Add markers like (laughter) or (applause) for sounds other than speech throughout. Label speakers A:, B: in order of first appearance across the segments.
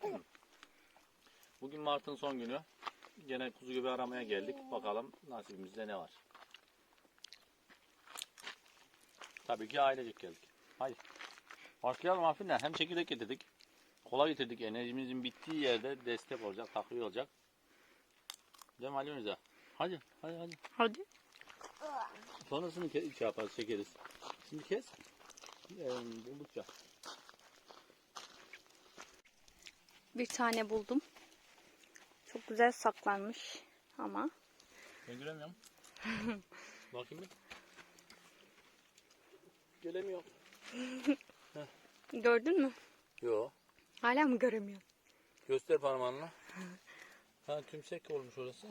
A: Mı? Bugün Mart'ın son günü. Gene kuzu gibi aramaya geldik. Bakalım nasibimizde ne var. Tabii ki ailecek geldik. Haydi. Başlayalım Afin'le. Hem çekirdek getirdik. Kola getirdik. Enerjimizin bittiği yerde destek olacak, takviye olacak. Değil mi Ali Mirza? Hadi, hadi, hadi.
B: Hadi.
A: Sonrasını şey yaparız, çekeriz. Şimdi kes. Ee, buldukça.
B: Bir tane buldum. Çok güzel saklanmış ama.
A: Ben göremiyorum. (laughs) Bakayım bir. Gelemiyorum. (laughs)
B: Gördün mü?
A: Yo.
B: Hala mı göremiyorum?
A: Göster parmağınla. Ha tümsek olmuş orası.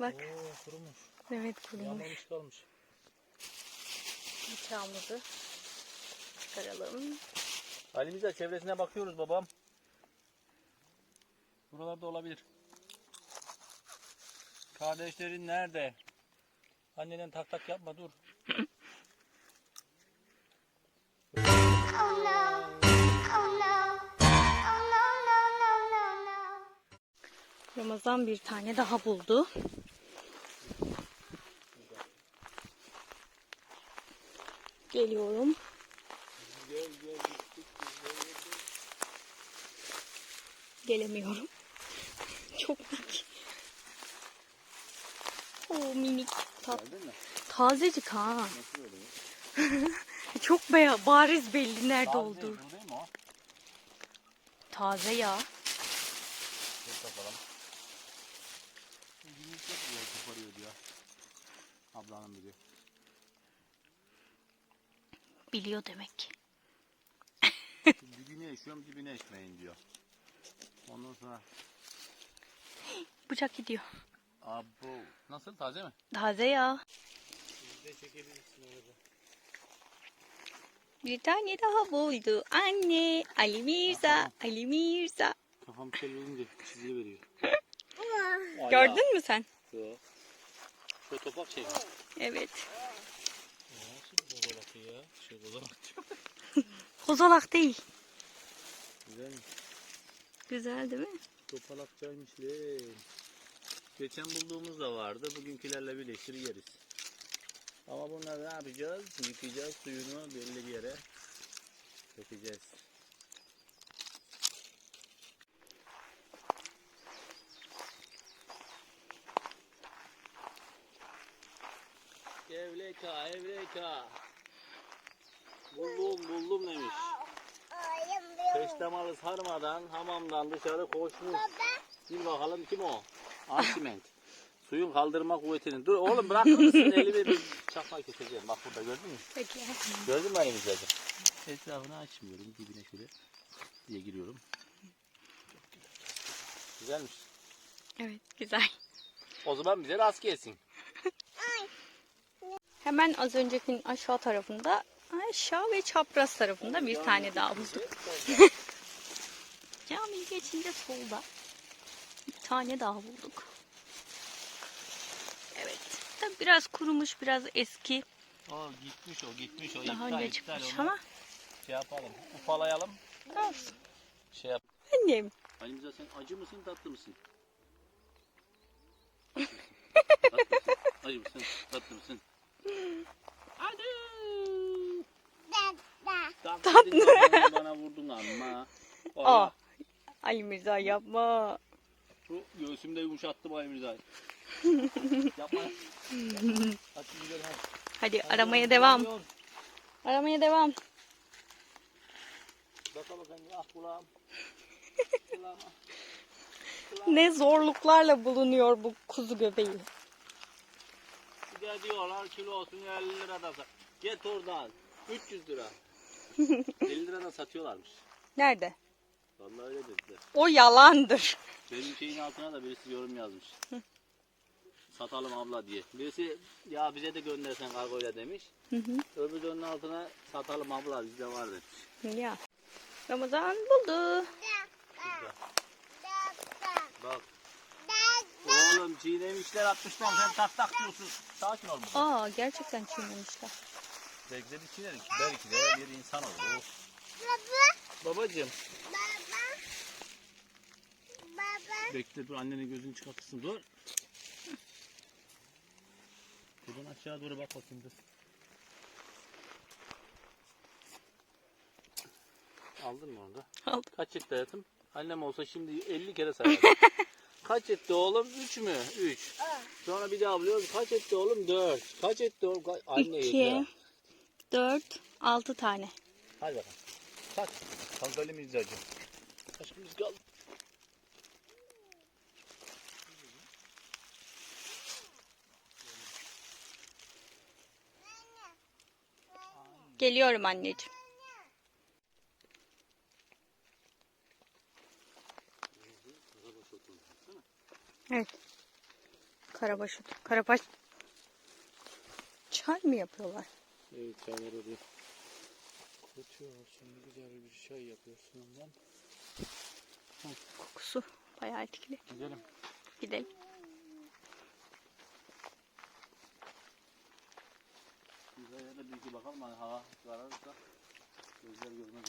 B: Bak.
A: Oo kurumuş.
B: Evet kurumuş.
A: Yanmamış kalmış.
B: Bıçağımızı çıkaralım.
A: Halimize çevresine bakıyoruz babam. Buralarda olabilir. Kardeşlerin nerede? Anneden tak tak yapma dur.
B: Ramazan bir tane daha buldu. Geliyorum. Gelemiyorum. Çok minik. Oo minik.
A: Mi?
B: tazecik ha. (laughs) Çok beyaz, bariz belli nerede
A: Taze
B: olduğu.
A: değil, bu değil mi o?
B: Taze ya.
A: Diyor. Ablanın biri.
B: Biliyor demek.
A: dibine eşiyorum dibine eşmeyin diyor. Ondan sonra
B: Bıçak gidiyor.
A: abo. Nasıl taze mi?
B: Taze ya.
A: Siz de çekebilirsin orada.
B: Bir tane daha buldu. Anne, Ali Mirza, Ali Mirza.
A: Kafam çevirince çizgi veriyor. (laughs)
B: Gördün mü sen?
A: Yok. Şu topak şey mi?
B: Evet.
A: Nasıl (laughs) bir kozalak ya? Şey kozalak diyor.
B: Değil.
A: Güzel mi?
B: Güzel değil mi?
A: Topalakçaymış lan. Geçen bulduğumuz da vardı. Bugünkülerle birleştir yeriz. Ama bunları ne yapacağız? Yıkayacağız suyunu belli bir yere dökeceğiz. Evreka, evreka. Buldum, buldum demiş. Peştemalı sarmadan hamamdan dışarı koşmuş. Bir bakalım kim o? Arşiment. Suyun kaldırma kuvvetini. Dur oğlum bırakır mısın? (laughs) Elimi bir çakma keseceğim. Bak burada gördün mü?
B: Peki.
A: Gördün mü elimizde? Etrafını açmıyorum. Dibine şöyle diye giriyorum. Güzelmiş.
B: Evet, güzel.
A: O zaman bize rast gelsin.
B: Hemen az öncekinin aşağı tarafında, aşağı ve çapraz tarafında bir tane daha bulduk. (laughs) Camiyi geçince solda bir tane daha bulduk. Evet. Tabii biraz kurumuş, biraz eski.
A: O gitmiş o gitmiş o.
B: Daha
A: iptal,
B: önce
A: iptal
B: çıkmış
A: onu.
B: ama
A: Şey yapalım. Ufalayalım.
B: olsun.
A: Şey yap.
B: Annem.
A: Halimize sen acı mısın tatlı mısın? tatlı mısın? Acı mısın? Tatlı mısın? Hadi. Tatlı. dedin, Bana vurdun ama.
B: Aa. Ali Mirza yapma.
A: Şu göğsümde yumuşattım Ali Mirza'yı. Yapma. Hadi
B: aramaya devam. Aramaya devam.
A: Bakalım sen ah kulağım. (laughs)
B: Ne zorluklarla bulunuyor bu kuzu göbeği.
A: Bir de diyorlar kilosun 50 lira da sat. Get oradan. 300 lira. (laughs) 50 lira da satıyorlarmış.
B: Nerede?
A: Vallahi öyle dediler.
B: O yalandır.
A: Benim şeyin altına da birisi yorum yazmış. (laughs) Satalım abla diye. Birisi ya bize de göndersen kargoyla demiş.
B: Hı hı.
A: Öbür de onun altına satalım abla bizde var demiş.
B: Ya. Ramazan buldu.
A: Bak. Oğlum çiğnemişler atmışlar sen tak tak diyorsun. Sakin ol baba.
B: Aa gerçekten çiğnemişler.
A: Belki de bir çiğnedik. Belki de bir insan oldu. Babacım Bekle dur annenin gözünü çıkartırsın dur. Buradan aşağı doğru bak bakayım dur. Aldın mı onu da?
B: Aldım.
A: Kaç etti hayatım? Annem olsa şimdi 50 kere sayardı. (laughs) Kaç etti oğlum? 3 mü? 3. Sonra bir daha buluyoruz. Kaç etti oğlum? 4. Kaç etti oğlum? Ka- Anne
B: 2,
A: yeter.
B: 4, 6 tane.
A: Hadi bakalım. Kaç. Kontrolü mizacı. Kaçımız kaldı.
B: Geliyorum anneciğim. Evet. Karabaş otu. Karabaş. Çay mı yapıyorlar?
A: Evet çaylar oluyor. Koçuyorsun güzel bir çay yapıyorsun ondan.
B: Kokusu bayağı etkili.
A: Gidelim.
B: Gidelim.
A: Da bir iki bakalım hani hava kararırsa gözler olur.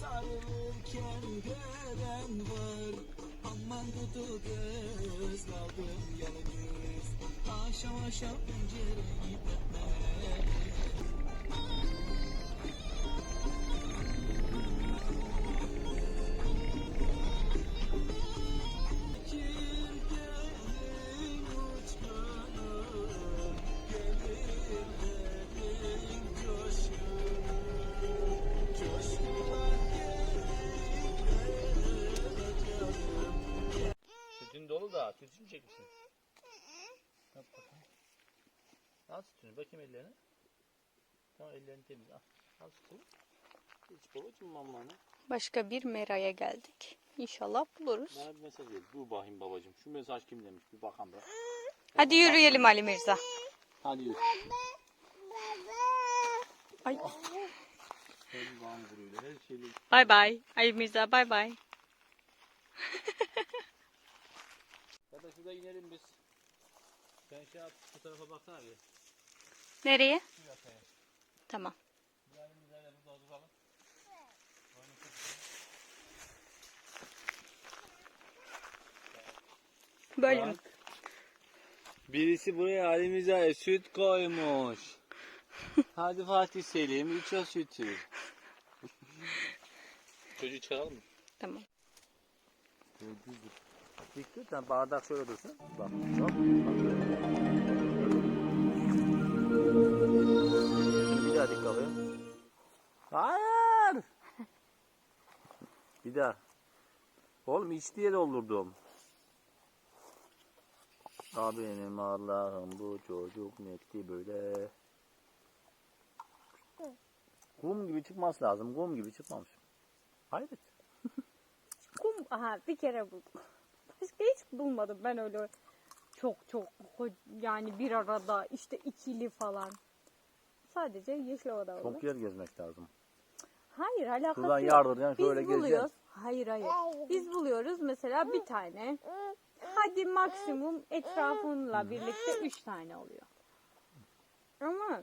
C: Sarılırken gören var Aman dudu kız kaldım yalnız Aşağı aşağı pencereyi öpme
A: Al sütünü bakayım ellerine. Tamam ellerini temiz al. Al sütünü. İç babacım mamanı.
B: Başka bir meraya geldik. İnşallah buluruz.
A: Bana bir mesaj ver. Dur bakayım babacım. Şu mesaj kim demiş bir bakalım bırak.
B: Hadi yürüyelim Ali Mirza.
A: Hadi yürü.
B: Ay.
A: Her şeyle.
B: Bay bay. Ali Mirza bay bay.
A: Ya da şurada inelim biz. Sen şey yap şu tarafa baksana bir.
B: Nereye? Tamam. Böyle mi?
A: Birisi buraya halimize süt koymuş. (laughs) Hadi Fatih Selim iç o sütü. Çocuğu çıkaralım mı?
B: Tamam.
A: Dik tut bardak şöyle dursun. Bak çok. Bir daha dik bakayım. Hayır. Bir daha. Oğlum iç diye doldurdum. Aa benim Allah'ım bu çocuk netti böyle. Kum gibi çıkması lazım. Kum gibi çıkmamış. Hayret.
B: Kum aha bir kere buldum. Başka hiç bulmadım ben öyle çok çok yani bir arada işte ikili falan. Sadece Yeşilova'da oldu.
A: Çok yer gezmek lazım.
B: Hayır alakası
A: Şuradan
B: yok.
A: yardıracaksın
B: Biz
A: şöyle
B: buluyoruz.
A: gezeceksin.
B: Hayır hayır. Biz buluyoruz mesela bir tane. Hadi maksimum etrafınla birlikte üç tane oluyor. Ama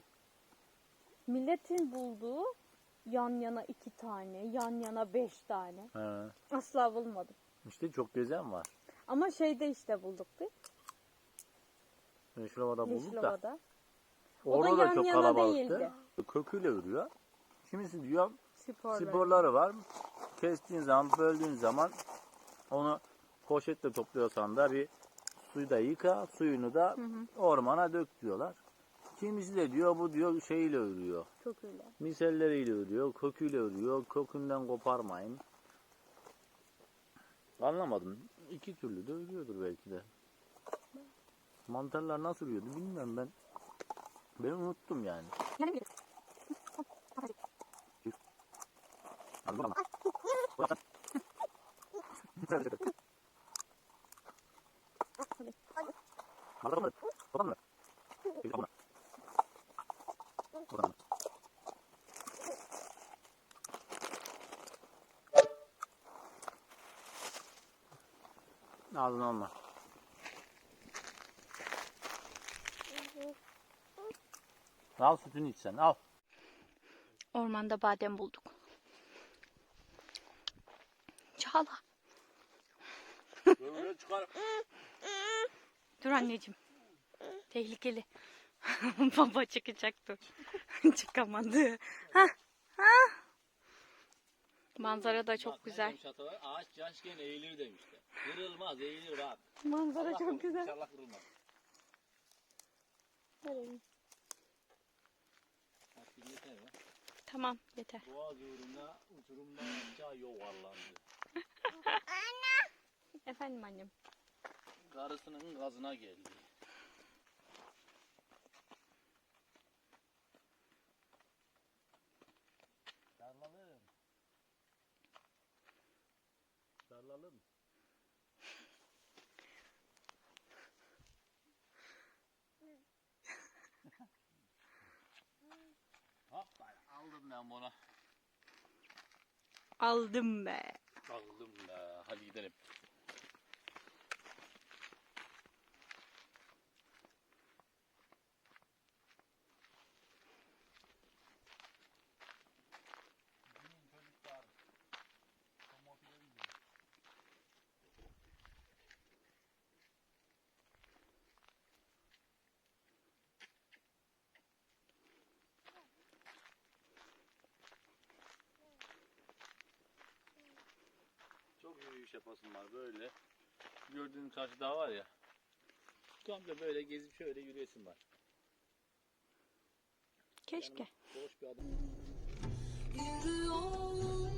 B: milletin bulduğu yan yana iki tane, yan yana beş tane.
A: He.
B: Asla bulmadım.
A: İşte çok gezen var.
B: Ama şeyde işte bulduk biz.
A: Yeşilova'da bulduk da.
B: Yeşilova'da. O da
A: Orada da
B: yan
A: çok kalabalıktı.
B: değildi.
A: Köküyle örüyor. Kimisi diyor
B: Sporlar.
A: sporları var. Kestiğin zaman, böldüğün zaman onu poşetle topluyorsan da bir suyu da yıka, suyunu da ormana dök diyorlar. Kimisi de diyor bu diyor şeyle örüyor.
B: Çok öyle.
A: Miselleriyle örüyor, köküyle örüyor. Kökünden koparmayın. Anlamadım. İki türlü de örüyordur belki de. Mantarlar nasıl örüyordu bilmiyorum ben. Ben unuttum yani. Hadi bakalım. Bırak sen. Hadi bakalım. Bakalım mı? Bir bakalım. Bakalım. Ağzını alma. Al sütünü iç sen al.
B: Ormanda badem bulduk. Çağla.
A: Böyle çıkar.
B: Dur anneciğim. Tehlikeli. (laughs) Baba çıkacaktı. (laughs) Çıkamadı. Hah, hah. Manzara da çok güzel.
A: Ağaç yaşken eğilir demişler. Kırılmaz, eğilir rahat.
B: Manzara
A: Allah
B: çok güzel.
A: İnşallah kırılmaz. Artık yeter ya.
B: Tamam yeter.
A: Boğaz uğruna uçurumdan aşağı yuvarlandı. (laughs)
B: Efendim annem.
A: Karısının gazına geldi. Ben bunu.
B: Aldım be.
A: Aldım be. Hadi gidelim. yürüyüş yapasım var böyle. Gördüğün karşı dağ var ya. Tam da böyle gezip şöyle yürüyesim var.
B: Keşke.
A: Boş bir adam.
C: Yürü oğlum